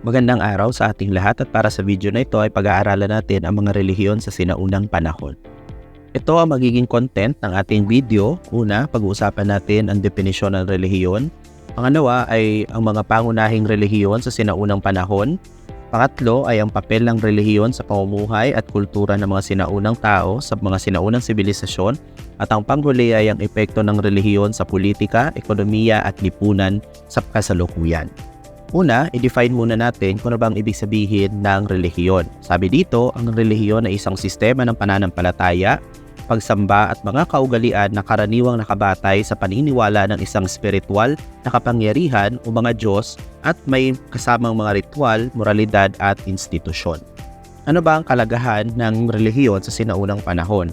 Magandang araw sa ating lahat at para sa video na ito ay pag-aaralan natin ang mga relihiyon sa sinaunang panahon. Ito ang magiging content ng ating video. Una, pag-uusapan natin ang definisyon ng relihiyon. Pangalawa ay ang mga pangunahing relihiyon sa sinaunang panahon. Pangatlo ay ang papel ng relihiyon sa pamumuhay at kultura ng mga sinaunang tao sa mga sinaunang sibilisasyon. At ang panghuli ay ang epekto ng relihiyon sa politika, ekonomiya at lipunan sa kasalukuyan. Una, i-define muna natin kung ano ba ang ibig sabihin ng relihiyon. Sabi dito, ang relihiyon ay isang sistema ng pananampalataya, pagsamba at mga kaugalian na karaniwang nakabatay sa paniniwala ng isang spiritual na kapangyarihan o mga Diyos at may kasamang mga ritual, moralidad at institusyon. Ano ba ang kalagahan ng relihiyon sa sinaunang panahon?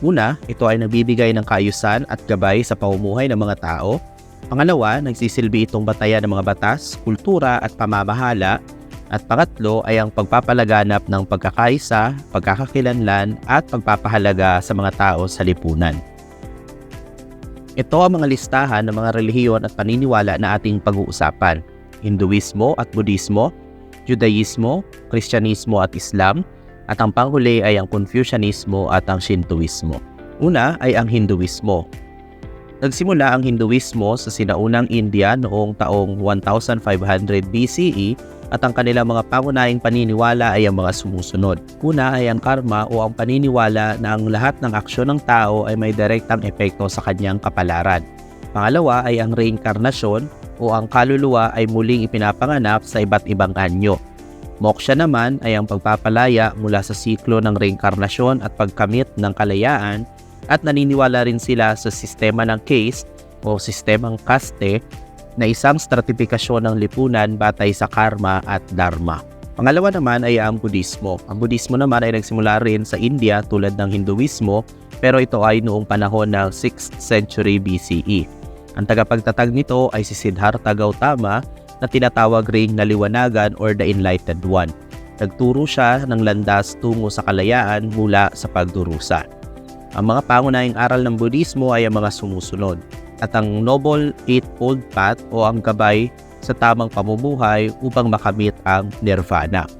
Una, ito ay nagbibigay ng kaayusan at gabay sa pamumuhay ng mga tao Pangalawa, nagsisilbi itong batayan ng mga batas, kultura at pamamahala. At pangatlo ay ang pagpapalaganap ng pagkakaisa, pagkakakilanlan at pagpapahalaga sa mga tao sa lipunan. Ito ang mga listahan ng mga relihiyon at paniniwala na ating pag-uusapan. Hinduismo at Budismo, Judaismo, Kristyanismo at Islam, at ang panghuli ay ang Confucianismo at ang Shintoismo. Una ay ang Hinduismo. Nagsimula ang Hinduismo sa sinaunang India noong taong 1500 BCE at ang kanilang mga pangunahing paniniwala ay ang mga sumusunod. Una ay ang karma o ang paniniwala na ang lahat ng aksyon ng tao ay may direktang epekto sa kanyang kapalaran. Pangalawa ay ang reinkarnasyon o ang kaluluwa ay muling ipinapanganap sa iba't ibang anyo. Moksha naman ay ang pagpapalaya mula sa siklo ng reinkarnasyon at pagkamit ng kalayaan at naniniwala rin sila sa sistema ng case o sistemang kaste na isang stratifikasyon ng lipunan batay sa karma at dharma. Pangalawa naman ay ang Budismo. Ang Budismo naman ay nagsimula rin sa India tulad ng Hinduismo pero ito ay noong panahon ng 6th century BCE. Ang tagapagtatag nito ay si Siddhartha Gautama na tinatawag ring naliwanagan or the Enlightened One. Nagturo siya ng landas tungo sa kalayaan mula sa pagdurusa. Ang mga pangunahing aral ng Budismo ay ang mga sumusunod at ang Noble Eightfold Path o ang gabay sa tamang pamumuhay upang makamit ang nirvana.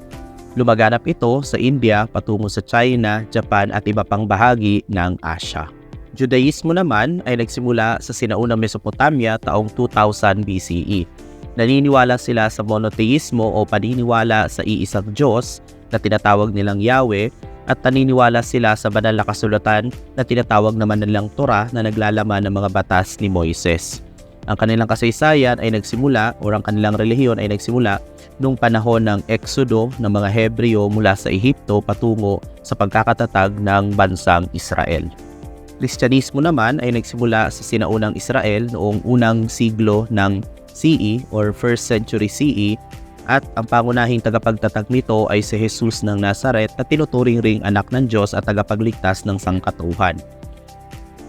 Lumaganap ito sa India patungo sa China, Japan at iba pang bahagi ng Asia. Judaismo naman ay nagsimula sa sinaunang Mesopotamia taong 2000 BCE. Naniniwala sila sa monotheismo o paniniwala sa iisang Diyos na tinatawag nilang Yahweh at naniniwala sila sa banal na kasulatan na tinatawag naman nilang Torah na naglalaman ng mga batas ni Moises. Ang kanilang kasaysayan ay nagsimula o ang kanilang relihiyon ay nagsimula noong panahon ng eksodo ng mga Hebreo mula sa Ehipto patungo sa pagkakatatag ng bansang Israel. Kristyanismo naman ay nagsimula sa sinaunang Israel noong unang siglo ng CE or 1st century CE at ang pangunahing tagapagtatag nito ay si Jesus ng Nazaret na tinuturing ring anak ng Diyos at tagapagligtas ng sangkatuhan.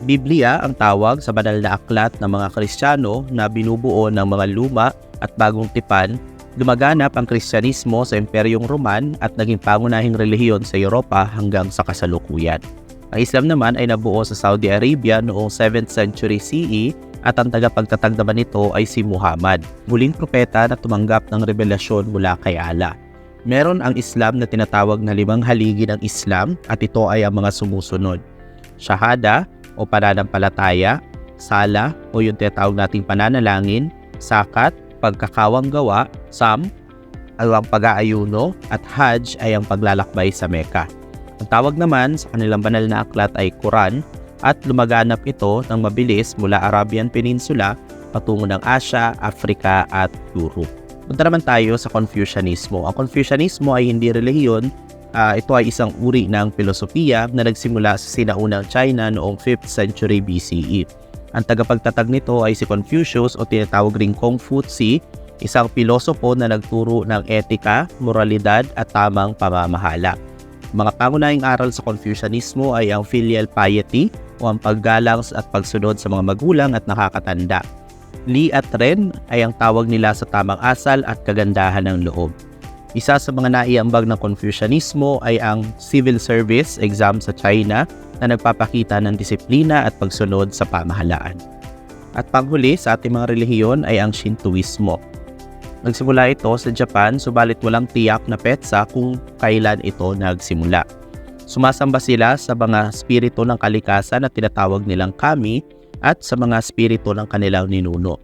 Biblia ang tawag sa banal na aklat ng mga Kristiyano na binubuo ng mga luma at bagong tipan, lumaganap ang Kristyanismo sa Imperyong Roman at naging pangunahing relihiyon sa Europa hanggang sa kasalukuyan. Ang Islam naman ay nabuo sa Saudi Arabia noong 7th century CE at ang tagapagtatag naman nito ay si Muhammad, muling propeta na tumanggap ng revelasyon mula kay Allah. Meron ang Islam na tinatawag na limang haligi ng Islam at ito ay ang mga sumusunod. Shahada o pananampalataya, sala o yung tinatawag nating pananalangin, sakat, pagkakawang gawa, sam, ang pag-aayuno at hajj ay ang paglalakbay sa Mecca. Ang tawag naman sa kanilang banal na aklat ay Quran at lumaganap ito ng mabilis mula Arabian Peninsula patungo ng Asia, Africa at Europe. Punta naman tayo sa Confucianismo. Ang Confucianismo ay hindi relihiyon, uh, ito ay isang uri ng filosofiya na nagsimula sa sinaunang China noong 5th century BCE. Ang tagapagtatag nito ay si Confucius o tinatawag ring Confuci, isang pilosopo na nagturo ng etika, moralidad at tamang pamamahala. Mga pangunahing aral sa Confucianismo ay ang filial piety, o ang paggalang at pagsunod sa mga magulang at nakakatanda. Li at Ren ay ang tawag nila sa tamang asal at kagandahan ng loob. Isa sa mga naiambag ng Confucianismo ay ang civil service exam sa China na nagpapakita ng disiplina at pagsunod sa pamahalaan. At panghuli sa ating mga relihiyon ay ang Shintoismo. Nagsimula ito sa Japan subalit walang tiyak na petsa kung kailan ito nagsimula. Sumasamba sila sa mga spirito ng kalikasan na tinatawag nilang kami at sa mga spirito ng kanilang ninuno.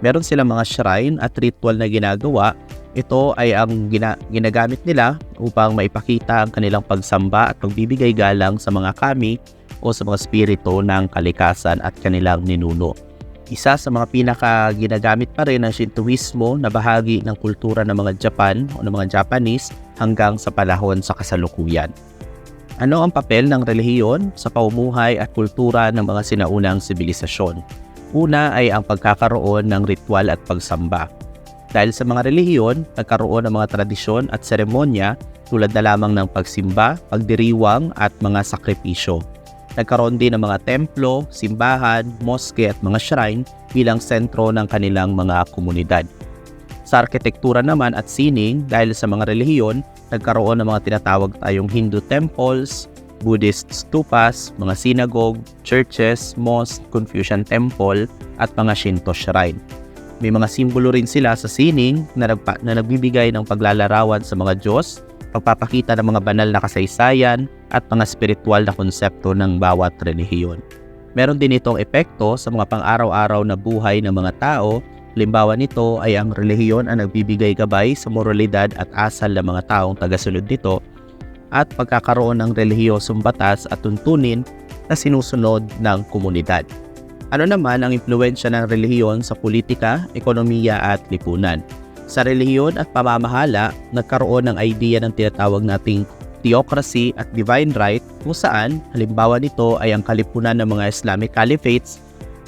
Meron silang mga shrine at ritual na ginagawa. Ito ay ang gina- ginagamit nila upang maipakita ang kanilang pagsamba at pagbibigay galang sa mga kami o sa mga spirito ng kalikasan at kanilang ninuno. Isa sa mga pinaka ginagamit pa rin ng Shintoismo na bahagi ng kultura ng mga Japan o ng mga Japanese hanggang sa panahon sa kasalukuyan. Ano ang papel ng relihiyon sa paumuhay at kultura ng mga sinaunang sibilisasyon? Una ay ang pagkakaroon ng ritual at pagsamba. Dahil sa mga relihiyon, nagkaroon ng mga tradisyon at seremonya tulad na lamang ng pagsimba, pagdiriwang at mga sakripisyo. Nagkaroon din ng mga templo, simbahan, moske at mga shrine bilang sentro ng kanilang mga komunidad. Sa arkitektura naman at sining, dahil sa mga relihiyon, nagkaroon ng mga tinatawag tayong Hindu temples, Buddhist stupas, mga synagogue, churches, mosque, Confucian temple, at mga Shinto shrine. May mga simbolo rin sila sa sining na, nagpa- na nagbibigay ng paglalarawan sa mga Diyos, pagpapakita ng mga banal na kasaysayan, at mga spiritual na konsepto ng bawat relihiyon. Meron din itong epekto sa mga pang-araw-araw na buhay ng mga tao. Limbawa nito ay ang relihiyon ang nagbibigay gabay sa moralidad at asal ng mga taong tagasunod nito at pagkakaroon ng relihiyosong batas at tuntunin na sinusunod ng komunidad. Ano naman ang impluensya ng relihiyon sa politika, ekonomiya at lipunan? Sa relihiyon at pamamahala, nagkaroon ng idea ng tinatawag nating theocracy at divine right kung saan halimbawa nito ay ang kalipunan ng mga Islamic caliphates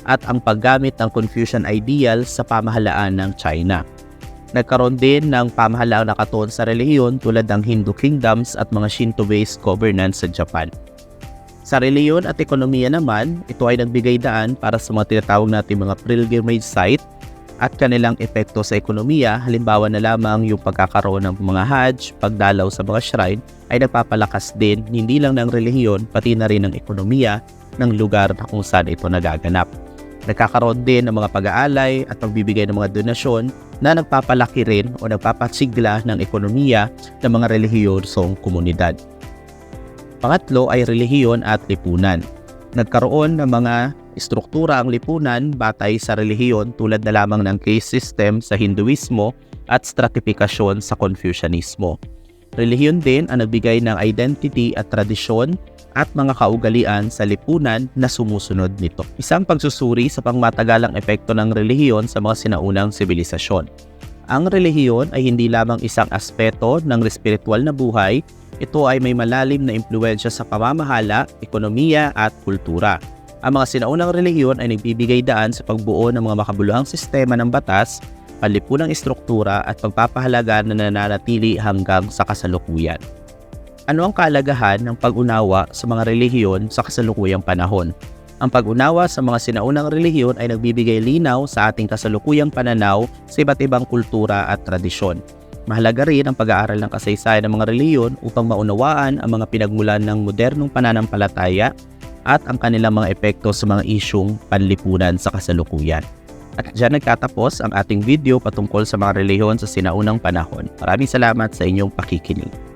at ang paggamit ng Confucian ideal sa pamahalaan ng China. Nagkaroon din ng pamahalaang nakatuon sa relihiyon tulad ng Hindu kingdoms at mga Shinto-based governance sa Japan. Sa reliyon at ekonomiya naman, ito ay nagbigay daan para sa mga tinatawag natin mga pilgrimage site at kanilang epekto sa ekonomiya, halimbawa na lamang yung pagkakaroon ng mga hajj, pagdalaw sa mga shrine, ay nagpapalakas din hindi lang ng relihiyon pati na rin ng ekonomiya ng lugar na kung saan ito nagaganap. Nagkakaroon din ng mga pag-aalay at pagbibigay ng mga donasyon na nagpapalaki rin o nagpapatsigla ng ekonomiya ng mga relihiyosong komunidad. Pangatlo ay relihiyon at lipunan. Nagkaroon ng mga Istruktura ang lipunan batay sa relihiyon tulad na lamang ng caste system sa Hinduismo at stratifikasyon sa Confucianismo. Relihiyon din ang nagbigay ng identity at tradisyon at mga kaugalian sa lipunan na sumusunod nito. Isang pagsusuri sa pangmatagalang epekto ng relihiyon sa mga sinaunang sibilisasyon. Ang relihiyon ay hindi lamang isang aspeto ng spiritual na buhay, ito ay may malalim na impluensya sa pamamahala, ekonomiya at kultura. Ang mga sinaunang relihiyon ay nagbibigay daan sa pagbuo ng mga makabuluhang sistema ng batas, panlipunang istruktura at pagpapahalaga na nananatili hanggang sa kasalukuyan. Ano ang kalagahan ng pag-unawa sa mga relihiyon sa kasalukuyang panahon? Ang pag-unawa sa mga sinaunang relihiyon ay nagbibigay linaw sa ating kasalukuyang pananaw sa iba't ibang kultura at tradisyon. Mahalaga rin ang pag-aaral ng kasaysayan ng mga relihiyon upang maunawaan ang mga pinagmulan ng modernong pananampalataya at ang kanilang mga epekto sa mga isyong panlipunan sa kasalukuyan. At dyan nagtatapos ang ating video patungkol sa mga relihiyon sa sinaunang panahon. Maraming salamat sa inyong pakikinig.